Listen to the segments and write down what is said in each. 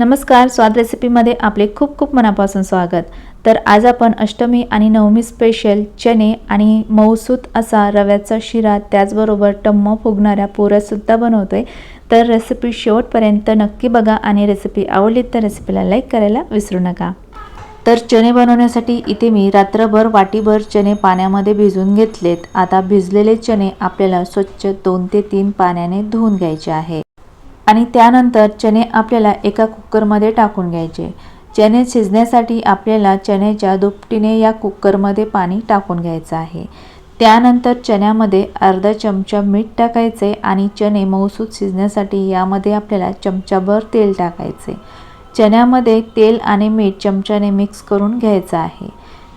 नमस्कार स्वाद रेसिपीमध्ये आपले खूप खूप मनापासून स्वागत. तर आज आपण अष्टमी आणि नवमी स्पेशल चणे आणि मऊसूत असा रव्याचा शिरा त्याचबरोबर टम्म फुगणाऱ्या पोऱ्यासुद्धा बनवतो आहे तर रेसिपी शेवटपर्यंत नक्की बघा आणि रेसिपी आवडली तर रेसिपीला लाईक करायला विसरू नका. तर चणे बनवण्यासाठी इथे मी रात्रभर वाटीभर चणे पाण्यामध्ये भिजून घेतलेत. आता भिजलेले चणे आपल्याला स्वच्छ दोन ते तीन पाण्याने धुवून घ्यायचे आहे. आणि त्यानंतर चणे आपल्याला एका कुकरमध्ये टाकून घ्यायचे. चणे शिजण्यासाठी आपल्याला चण्याच्या दुपटीने या कुकरमध्ये पाणी टाकून घ्यायचं आहे. त्यानंतर चण्यामध्ये अर्धा चमचा मीठ टाकायचे आणि चणे मऊसूद शिजण्यासाठी यामध्ये आपल्याला चमचाभर तेल टाकायचे. चण्यामध्ये तेल आणि मीठ चमच्याने मिक्स करून घ्यायचं आहे.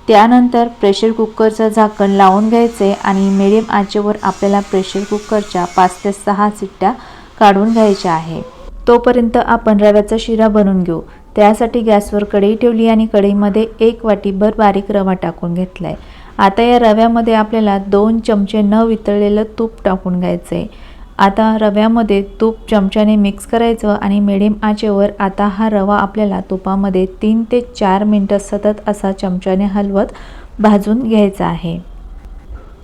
त्यानंतर प्रेशर कुकरचं झाकण लावून घ्यायचे आणि मिडियम आचेवर आपल्याला प्रेशर कुकरच्या पाच ते सहा सिट्ट्या काढून घ्यायचे आहे. तोपर्यंत आपण रव्याचा शिरा बनवून घेऊ. त्यासाठी गॅसवर कढई ठेवली आणि कढईमध्ये एक वाटीभर बारीक रवा टाकून घेतला आहे आता या रव्यामध्ये आपल्याला दोन चमचे न वितळलेलं तूप टाकून घ्यायचं आहे आता रव्यामध्ये तूप चमच्याने मिक्स करायचं आणि मिडियम आचेवर आता हा रवा आपल्याला तुपामध्ये तीन ते चार मिनटं सतत असा चमच्याने हलवत भाजून घ्यायचा आहे.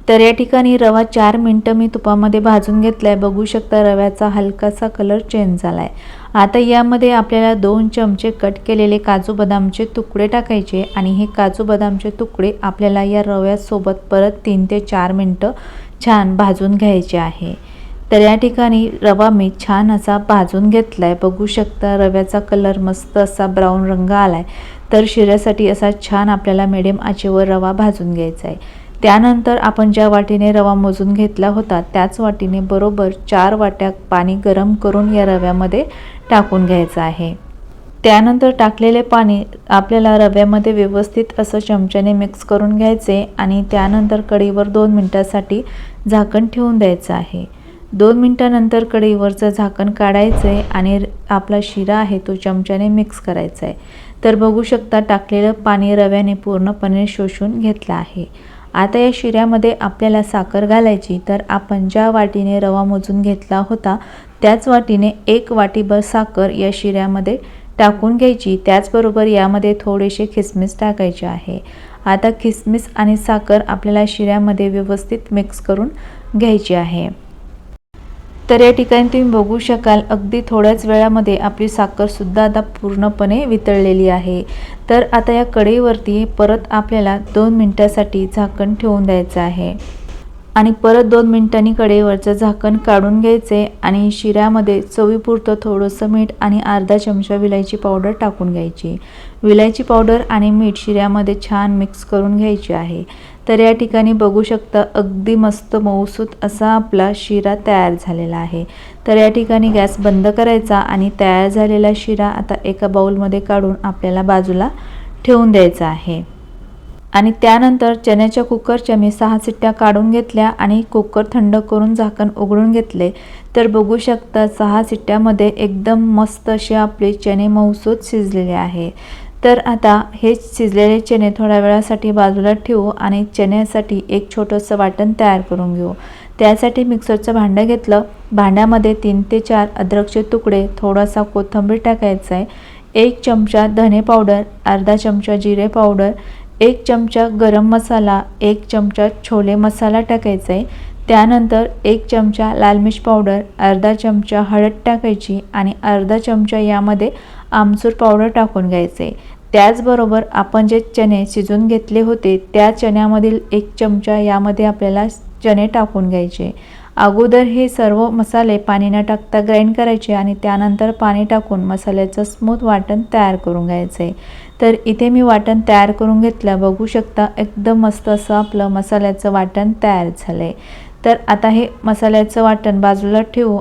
तर या ठिकाणी रवा चार मिनटं मी तुपामध्ये भाजून घेतला आहे बघू शकता रव्याचा हलकासा कलर चेंज झाला आहे आता यामध्ये आपल्याला दोन चमचे कट केलेले काजू बदामचे तुकडे टाकायचे आणि हे काजू बदामचे तुकडे आपल्याला या रव्यासोबत परत तीन ते चार मिनटं छान भाजून घ्यायचे आहे. तर या ठिकाणी रवा मी छान असा भाजून घेतला आहे बघू शकता रव्याचा कलर मस्त असा ब्राऊन रंग आला आहे तर शिऱ्यासाठी असा छान आपल्याला मिडियम आचेवर रवा भाजून घ्यायचा आहे त्यानंतर आपण ज्या वाटीने रवा मोजून घेतला होता त्याच वाटीने बरोबर चार वाट्या पाणी गरम करून या रव्यामध्ये टाकून घ्यायचं आहे. त्यानंतर टाकलेले पाणी आपल्याला रव्यामध्ये व्यवस्थित असं चमच्याने मिक्स करून घ्यायचे आणि त्यानंतर कढईवर दोन मिनटासाठी झाकण ठेवून द्यायचं आहे. दोन मिनटानंतर कढईवरचं झाकण काढायचं आहे आणि आपला शिरा आहे तो चमच्याने मिक्स करायचा आहे तर बघू शकता टाकलेलं पाणी रव्याने पूर्णपणे शोषून घेतलं आहे. आता या शिऱ्यामध्ये आपल्याला साखर घालायची तर आपण ज्या वाटीने रवा मोजून घेतला होता त्याच वाटीने एक वाटीभर साखर या शिऱ्यामध्ये टाकून घ्यायची. त्याचबरोबर यामध्ये थोडेसे खिसमिस टाकायचे आहे. आता खिसमिस आणि साखर आपल्याला शिऱ्यामध्ये व्यवस्थित मिक्स करून घ्यायची आहे. तर या ठिकाणी तुम्ही बघू शकाल अगदी थोड्याच वेळामध्ये आपली साखरसुद्धा आता पूर्णपणे वितळलेली आहे. तर आता या कढईवरती परत आपल्याला दोन मिनटासाठी झाकण ठेवून द्यायचं आहे. आणि परत दोन मिनिटांनी कढईवरचं झाकण काढून घ्यायचे आणि शिऱ्यामध्ये चवीपुरतं थोडंसं मीठ आणि अर्धा चमचा विलायची पावडर टाकून घ्यायची. विलायची पावडर आणि मीठ शिऱ्यामध्ये छान मिक्स करून घ्यायची आहे. तर या ठिकाणी बघू शकता अगदी मस्त मऊसूत असा आपला शिरा तयार झालेला आहे. तर या ठिकाणी गॅस बंद करायचा आणि तयार झालेला शिरा आता एका बाऊलमध्ये काढून आपल्याला बाजूला ठेवून द्यायचा आहे. आणि त्यानंतर चण्याच्या कुकरच्या मी सहा सिट्ट्या काढून घेतल्या आणि कुकर थंड करून झाकण उघडून घेतले. तर बघू शकता सहा सिट्ट्यामध्ये एकदम मस्त असे आपले चणे मऊसूत शिजलेले आहे. तर आता हे शिजलेले चणे थोड्या वेळासाठी बाजूला ठेवू आणि चण्यासाठी एक छोटंसं वाटण तयार करून घेऊ. त्यासाठी मिक्सरचं भांडं घेतलं. भांड्यामध्ये तीन ते चार अद्रकचे तुकडे थोडासा कोथिंबीर टाकायचा आहे एक चमचा धने पावडर अर्धा चमचा जिरे पावडर एक चमचा गरम मसाला एक चमचा छोले मसाला टाकायचा आहे. त्यानंतर एक चमचा लाल मिर्च पावडर अर्धा चमचा हळद टाकायची आणि अर्धा चमचा यामध्ये आमचूर पावडर टाकून घ्यायचे. त्याचबरोबर आपण जे चणे शिजून घेतले होते त्या चण्यामधील एक चमचा यामध्ये आपल्याला चणे टाकून घ्यायचे. अगोदर हे सर्व मसाले पाणी न टाकता ग्राइंड करायचे आणि त्यानंतर पाणी टाकून मसाल्याचं स्मूथ वाटण तयार करून घ्यायचं. आहे तर इथे मी वाटण तयार करून घेतलं. बघू शकता एकदम मस्त असं आपलं मसाल्याचं वाटण तयार झालं आहे तर आता हे मसाल्याचं वाटण बाजूला ठेवू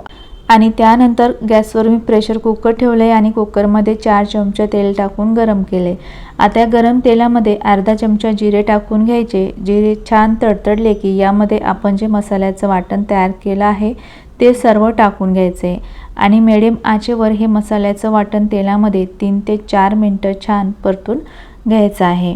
आणि त्यानंतर गॅसवर मी प्रेशर कुकर ठेवलं आहे आणि कुकरमध्ये चार चमचे तेल टाकून गरम केले. आता गरम तेलामध्ये अर्धा चमचा जिरे टाकून घ्यायचे. जिरे छान तडतडले की यामध्ये आपण जे मसाल्याचं वाटण तयार केलं आहे ते सर्व टाकून घ्यायचे. आणि मिडियम आचेवर हे मसाल्याचं वाटण तेलामध्ये तीन ते चार मिनटं छान परतून घ्यायचं आहे.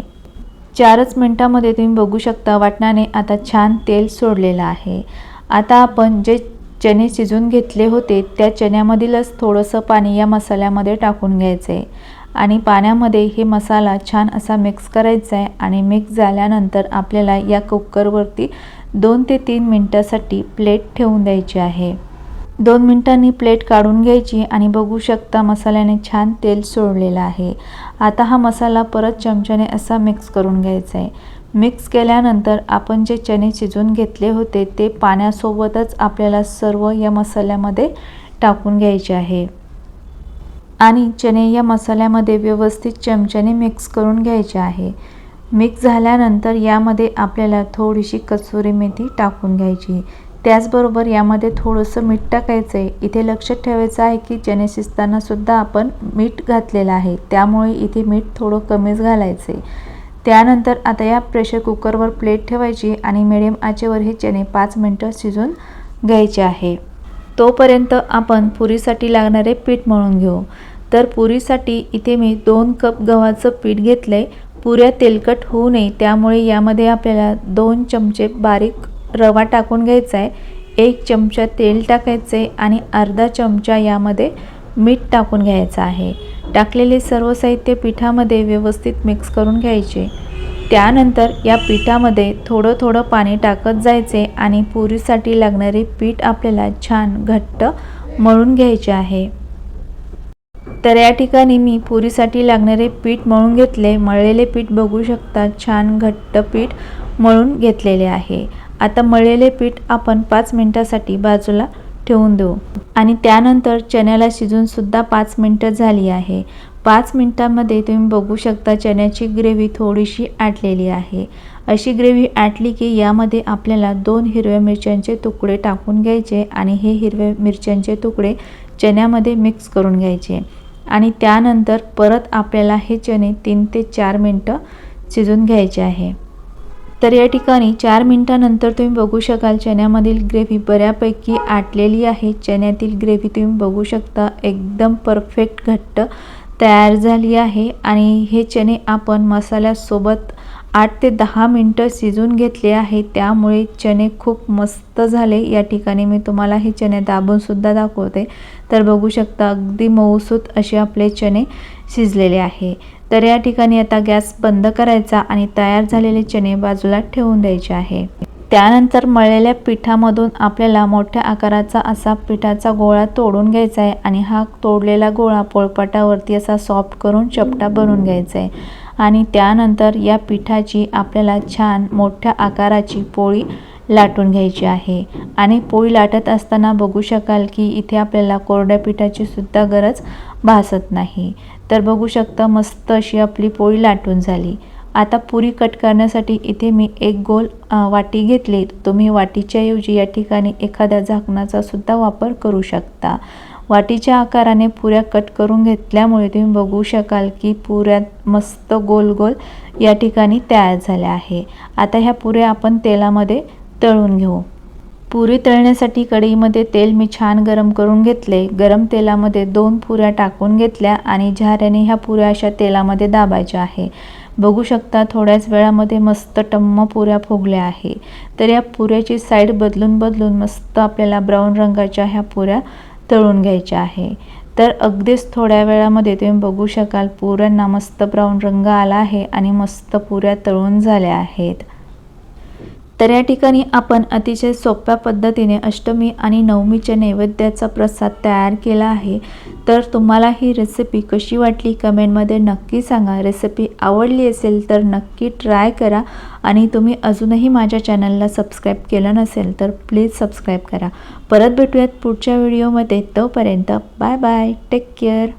चारच मिनटामध्ये तुम्ही बघू शकता वाटणाने आता छान तेल सोडलेलं आहे. आता आपण जे चणे शिजून घेतले होते त्या चण्यामधीलच थोडंसं पाणी या मसाल्यामध्ये टाकून घ्यायचं. आहे आणि पाण्यामध्ये हे मसाला छान असा मिक्स करायचा आहे आणि मिक्स झाल्यानंतर आपल्याला या कुकरवरती दोन ते तीन मिनटासाठी प्लेट ठेवून द्यायची आहे. दोन मिनटांनी प्लेट काढून घ्यायची आणि बघू शकता मसाल्याने छान तेल सोडलेलं आहे. आता हा मसाला परत चमच्याने असा मिक्स करून घ्यायचा आहे. मिक्स केल्यानंतर आपण जे चणे शिजून घेतले होते ते पाण्यासोबतच आपल्याला सर्व या मसाल्यामध्ये टाकून घ्यायचे आहे. आणि चणे या मसाल्यामध्ये व्यवस्थित चमच्याने मिक्स करून घ्यायचे आहे. मिक्स झाल्यानंतर यामध्ये आपल्याला थोडीशी कसुरी मेथी टाकून घ्यायची. त्याचबरोबर यामध्ये थोडंसं मीठ टाकायचं आहे. इथे लक्षात ठेवायचं आहे की चणे शिजतानासुद्धा आपण मीठ घातलेलं आहे. त्यामुळे इथे मीठ थोडं कमीच घालायचं आहे. त्यानंतर आता या प्रेशर कुकरवर प्लेट ठेवायची आणि मिडियम आचेवर हे चणे पाच मिनटं शिजून घ्यायचे आहे. तोपर्यंत आपण पुरीसाठी लागणारे पीठ मळून घेऊ. तर पुरीसाठी इथे मी दोन कप गव्हाचं पीठ घेतलं आहे पुऱ्या तेलकट होऊ नये त्यामुळे यामध्ये आपल्याला दोन चमचे बारीक रवा टाकून घ्यायचा आहे एक चमचा तेल टाकायचं आहे आणि अर्धा चमचा यामध्ये मीठ टाकून घ्यायचं आहे. टाकलेले सर्व साहित्य पिठामध्ये व्यवस्थित मिक्स करून घ्यायचे. त्यानंतर या पिठामध्ये थोडं थोडं पाणी टाकत जायचे आणि पुरीसाठी लागणारे पीठ आपल्याला छान घट्ट मळून घ्यायचे आहे. तर या ठिकाणी मी पुरीसाठी लागणारे पीठ मळून घेतले. मळलेले पीठ बघू शकता छान घट्ट पीठ मळून घेतलेले आहे. आता मळलेले पीठ आपण पाच मिनटासाठी बाजूला ठेवून देऊ. आणि त्यानंतर चण्याला शिजूनसुद्धा पाच मिनटं झाली आहे. पाच मिनटामध्ये तुम्ही बघू शकता चण्याची ग्रेव्ही थोडीशी आटलेली आहे. अशी ग्रेव्ही आटली की यामध्ये आपल्याला दोन हिरव्या मिरच्यांचे तुकडे टाकून घ्यायचे आणि हे हिरव्या मिरच्यांचे तुकडे चण्यामध्ये मिक्स करून घ्यायचे. आणि त्यानंतर परत आपल्याला हे चणे तीन ते चार मिनटं शिजून घ्यायचे आहे. तर या ठिकाणी चार मिनटानंतर तुम्ही बघू शकाल चण्यामधील ग्रेव्ही बऱ्यापैकी आटलेली आहे. चण्यातील ग्रेव्ही तुम्ही बघू शकता एकदम परफेक्ट घट्ट तयार झाली आहे. आणि हे चणे आपण मसाल्यासोबत आठ ते दहा मिनटं शिजून घेतले आहे त्यामुळे चणे खूप मस्त झाले. या ठिकाणी मी तुम्हाला हे चणे दाबूनसुद्धा दाखवते. तर बघू शकता अगदी मऊसूत असे आपले चणे शिजलेले आहे. तर या ठिकाणी आता गॅस बंद करायचा आणि तयार झालेले चणे बाजूला ठेवून द्यायचे आहे. त्यानंतर मळलेल्या पिठामधून आपल्याला मोठ्या आकाराचा असा पिठाचा गोळा तोडून घ्यायचा आहे आणि हा तोडलेला गोळा पोळपाटावरती असा सॉफ्ट करून चपटा बनवून घ्यायचा आहे. आणि त्यानंतर या पिठाची आपल्याला छान मोठ्या आकाराची पोळी लाटून घ्यायची आहे. आणि पोळी लाटत असताना बघू शकाल की इथे आपल्याला कोरड्या पिठाची सुद्धा गरज भासत नाही. तर बघू शकता मस्त अशी आपली पोळी लाटून झाली. आता पुरी कट करण्यासाठी इथे मी एक गोल वाटी घेतली. तुम्ही वाटीच्या ऐवजी या ठिकाणी एखाद्या झाकणाचा सुद्धा वापर करू शकता. वाटीच्या आकाराने पुऱ्या कट करून घेतल्यामुळे तुम्ही बघू शकाल की पुऱ्या मस्त गोल गोल या ठिकाणी तयार झाल्या आहे. आता ह्या पुऱ्या आपण तेलामध्ये तळून घेऊ. पुरी तळण्यासाठी कढईमध्ये तेल मी छान गरम करून घेतले. गरम तेलामध्ये दोन पुऱ्या टाकून घेतल्या आणि झाऱ्याने ह्या पुऱ्या अशा तेलामध्ये दाबायच्या आहे. बघू शकता थोड्याच वेळामध्ये मस्त टम्म पुऱ्या फुगल्या आहे. तर या पुऱ्याची साईड बदलून बदलून मस्त आपल्याला ब्राऊन रंगाच्या ह्या पुऱ्या तळून घ्यायचे आहे. तर अगदीच थोड्या वेळामध्ये तुम्ही बघू शकाल पुऱ्यांना मस्त ब्राऊन रंग आला आहे आणि मस्त पुऱ्या तळून झाल्या आहेत. तर या ठिकाणी आपण अतिशय सोप्या पद्धतीने अष्टमी आणि नवमीच्या नैवेद्याचा प्रसाद तयार केला आहे. तर तुम्हाला ही रेसिपी कशी वाटली कमेंटमध्ये नक्की सांगा. रेसिपी आवडली असेल तर नक्की ट्राय करा. आणि तुम्ही अजूनही माझ्या चॅनलला सबस्क्राईब केलं नसेल तर प्लीज सबस्क्राईब करा. परत भेटूयात पुढच्या व्हिडिओमध्ये तोपर्यंत बाय बाय टेक केअर